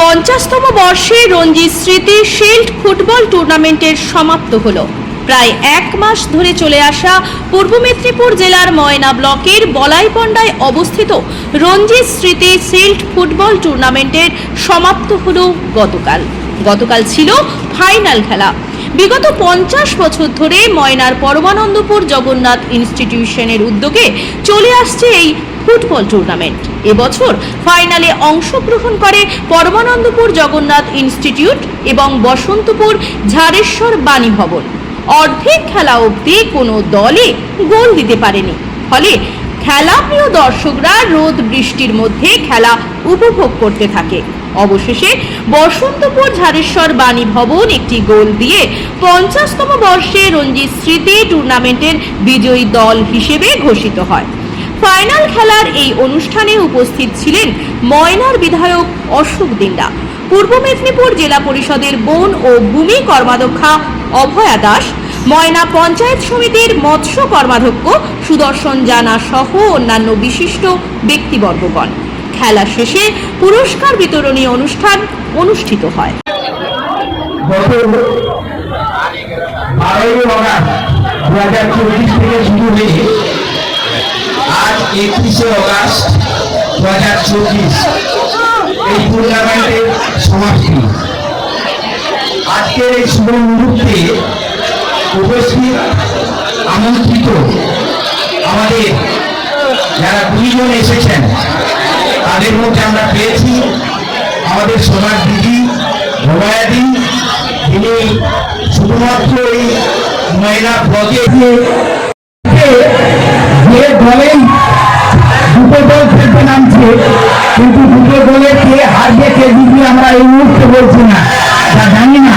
পঞ্চাশতম বর্ষে রঞ্জি স্মৃতি shield football টুর্নামেন্টের সমাপ্ত হল। প্রায় এক মাস ধরে চলে আসা পূর্ব মেদিনীপুর জেলার ময়না ব্লকের বলাইপন্ডায় অবস্থিত রঞ্জি স্মৃতি শিল্ড ফুটবল টুর্নামেন্টের সমাপ্ত হল গতকাল। গতকাল ছিল ফাইনাল খেলা। বিগত পঞ্চাশ বছর ধরে ময়নার পরমানন্দপুর জগন্নাথ ইনস্টিটিউশনের উদ্যোগে চলে আসছে এই ফুটবল টুর্নামেন্ট এবছর ফাইনালে অংশগ্রহণ করে পরমানন্দপুর জগন্নাথ ইনস্টিটিউট এবং বসন্তপুর ঝাড়েশ্বর বাণী ভবন। অর্ধেক খেলা অবধি কোনো দলে গোল দিতে পারেনি। ফলে খেলা, প্রিয় দর্শকরা রোদ, বৃষ্টির মধ্যে খেলা উপভোগ করতে থাকে। অবশেষে বসন্তপুর ঝাড়েশ্বর বাণী ভবন একটি গোল দিয়ে পঞ্চাশতম বর্ষে রঞ্জিত স্মৃতি টুর্নামেন্টের বিজয়ী দল হিসেবে ঘোষিত হয়। ফাইনাল খেলার এই অনুষ্ঠানে উপস্থিত ছিলেন ময়নার বিধায়ক অশোক দিন্দা পূর্ব মেদিনীপুর জেলা পরিষদের বন ও ভূমি কর্মাধ্যক্ষা অভয়া দাস ময়না পঞ্চায়েত সমিতির মৎস্য কর্মাধ্যক্ষ সুদর্শন জানা সহ অন্যান্য বিশিষ্ট ব্যক্তিবর্গগণ। খেলা শেষে পুরস্কার বিতরণী অনুষ্ঠান অনুষ্ঠিত হয়। আজকের এই শুভ মুহূর্তে উপস্থিত, আমন্ত্রিত আমাদের যারা দুইজন এসেছেন, তাদের মধ্যে আমরা পেয়েছি আমাদের সোনার দিদি ভবায়াদি তিনি শুধুমাত্র এই মহিলা ব্লকে যে দলেই দুটো দল খেলতে নামছে, কিন্তু দুটো দলে কে হারবে কে জিতবে আমরা এই মুহূর্তে বলছি না। তা জানি না।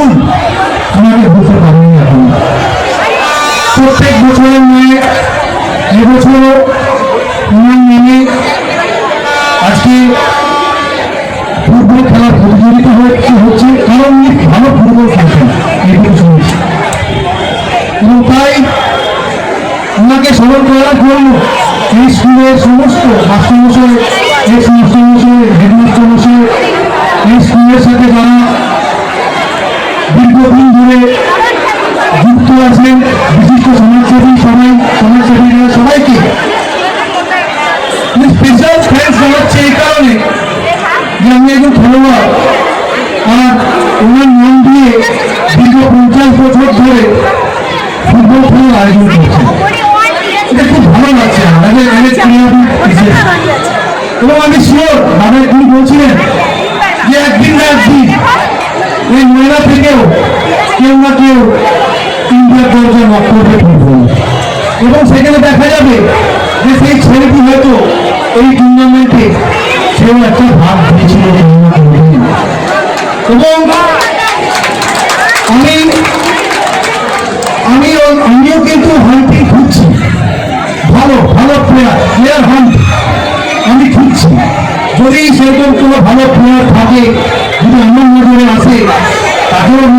স্কুল আমাদের হতে পারেনি এখন। প্রত্যেক বছরের নিয়ে এবছর ওনার নামে আজকে ফুটবল খেলার প্রতিযোগিতা হচ্ছে হচ্ছে, কারণ উনি ভালো ফুটবল খেলতেন এইটুকু শুনেছি। এবং তাই ওনাকে স্মরণ করার জন্য এই স্কুলের সমস্ত মাস্টারমশাই এই মাস্টারমশাই, হেডমাস্টারমশাই, এই স্কুলের সাথে যারা দীর্ঘদিন ধরে যুক্ত আছেন বিশিষ্ট সমাজসেবী সবাই সমাজসেবীরা সবাইকে। স্পেশাল থ্যাংকস জানাচ্ছি এই কারণে যে আমি একজন খেলোয়াড়। আর ওনার নাম দিয়ে দীর্ঘ পঞ্চাশ বছর ধরে ফুটবল খেলার আয়োজন করছেন এটা খুব ভালো লাগছে এবং আমি শিওর দাদা তিনি বলছিলেন যে একদিন না একদিন এই মহিলা থেকেও কেউ না কেউ এবং সেখানে দেখা যাবে যে সেই ছেলেটি হয়তো এই টুর্নামেন্টে সেও একটা ভাগ দিয়েছিল। এবং আমি আমি আমিও কিন্তু হান্টিং খুঁজছি। ভালো ভালো প্লেয়ার প্লেয়ার হান্ট আমি খুঁজছি। যদি সেরকম কোনো ভালো প্লেয়ার থাকে আমার নজরে আসে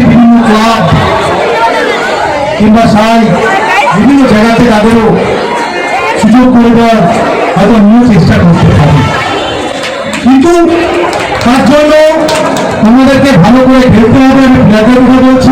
বিভিন্ন ক্লাব কিংবা সাই বিভিন্ন জায়গাতে তাদেরও সুযোগ করে দেওয়ার হয়তো আমিও চেষ্টা করতে পারি কিন্তু তার জন্য আমাদেরকে ভালো করে খেলতে হবে, আমি প্লেয়ারদের কথা বলছি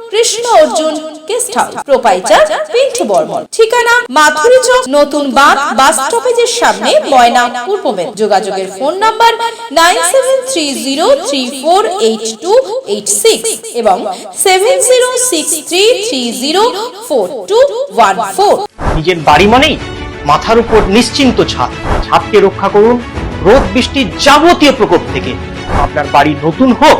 Krishna Arjun guest house proprietor Pintu Barman ঠিকানা মাথুরি চক, নতুন বাঁধ, বাস স্টপেজের সামনে ময়না পূর্ব। যোগাযোগের phone number nine seven three zero three four eight two eight six এবং seven zero six three three zero four two one four. নিজের বাড়ি মানেই মাথার উপর নিশ্চিন্ত ছাদ। ছাদকে রক্ষা করুন রোদ বৃষ্টির যাবতীয় প্রকোপ থেকে। আপনার বাড়ি নতুন হোক